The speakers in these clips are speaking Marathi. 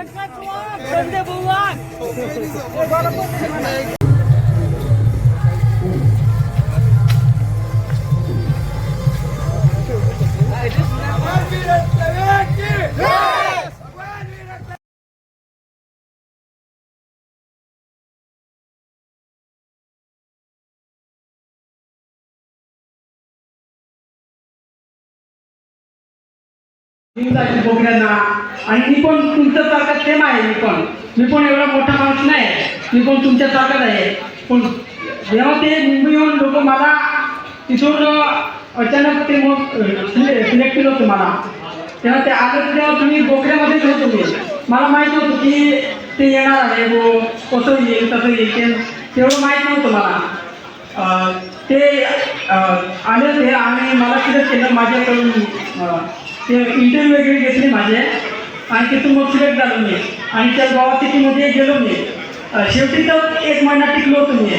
एकच वाघ संजय बोकड्यांना आणि मी पण तुमच्यासारखा सेम आहे मी पण. मी पण एवढा मोठा माणूस नाही. मी पण तुमच्यासारखाच आहे. पण जेव्हा ते मुंबईहून लोक मला तिथून अचानक ते मग सिलेक्ट केलं होतं मला. तेव्हा ते आलं तेव्हा तुम्ही बोकड्यामध्येच होतो. मी मला माहीत नव्हतं की ते येणार आहे वो कसं येईल तसं येईल. ते तेवढं माहीत नव्हतं मला. ते आले ते आणि मला सिलेक्ट केलं माझ्याकडून इंटरव्ह्यू वगैरे घेतले माझे. आणि तिथून मग सिलेक्ट झालो मी. आणि त्या गावात सिटीमध्ये गेलो मी. शेवटी तर एक महिना टिकलो होतो मी.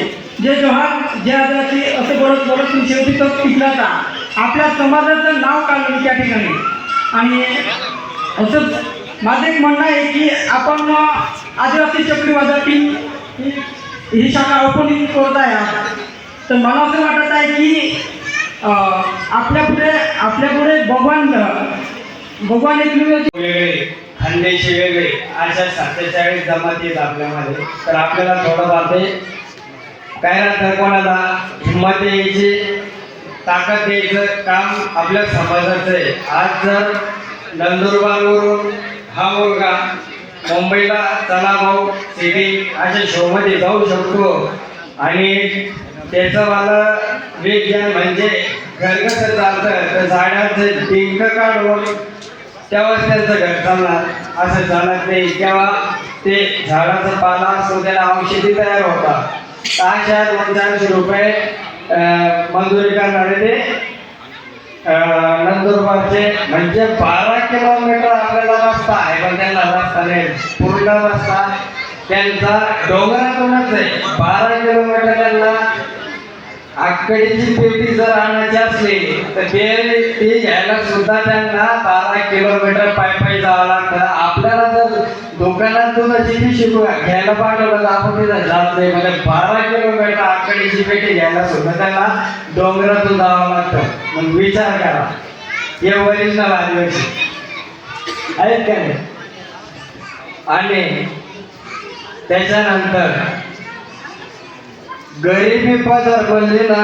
जे जेव्हा ज्या आजाराची असं बोलत बोलत मी शेवटी तर टिकला होता. आपल्या समाजाचं नाव काढलं मी त्या ठिकाणी. आणि असंच माझं एक म्हणणं आहे की आपण आदिवासी चक्रीवादातील ही शाखा ओपनिंग करत आहे तर मला असं वाटत आहे की आपल्या पुढे आपल्या पुढे भगवान भगवान एकमेव वेगळे खानदेशी वेगळे अशा सत्तेचाळीस जमाती आहेत आपल्यामध्ये. तर आपल्याला थोडं जाते काय राहतं कोणाला हिंमत यायची ताकद द्यायचं काम आपल्या समाजाचं आहे. आज जर नंदुरबारवरून हा मुलगा मुंबईला चला भाऊ सिटी अशा शोमध्ये जाऊ शकतो. आणि त्याचं मला विज्ञान म्हणजे घर कसं चालतं. तर झाडाचं डिंक काढून तेव्हाच त्यांचं घर चालणार. असं चालत नाही. तेव्हा ते झाडाचा पाला असतो त्याला औषधी तयार होता अशा दोन चारशे रुपये मंजुरी करणारे ते नंदुरबारचे म्हणजे बारा किलोमीटर आपल्याला रस्ता आहे पण त्यांना रस्ता नाही. पूर्ण रस्ता त्यांचा डोंगरातूनच आहे. बारा किलोमीटर त्यांना आकडेची पेटी जर आणायची असली तर ते ती घ्यायला सुद्धा त्यांना बारा किलोमीटर पाय पायी जावं लागतं. आपल्याला जर दुकानातून जी शिकू घ्यायला पाठवलं तर आपण तिथं जात नाही. म्हणजे बारा किलोमीटर आकडीची पेटी घ्यायला सुद्धा त्यांना डोंगरातून जावं लागतं. मग विचार करा. हे वरिष्ठ आदिवासी. आहेत का नाही? आणि त्याच्यानंतर गरिबी पदर बनली ना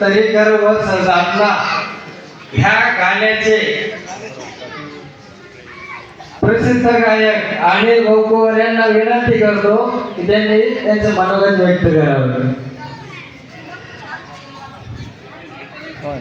तरी गर्व सजातला. ह्या गाण्याचे प्रसिद्ध गायक अनिल भाऊकोर यांना विनंती करतो की त्यांनी त्यांचं मनोगत व्यक्त करावं. हो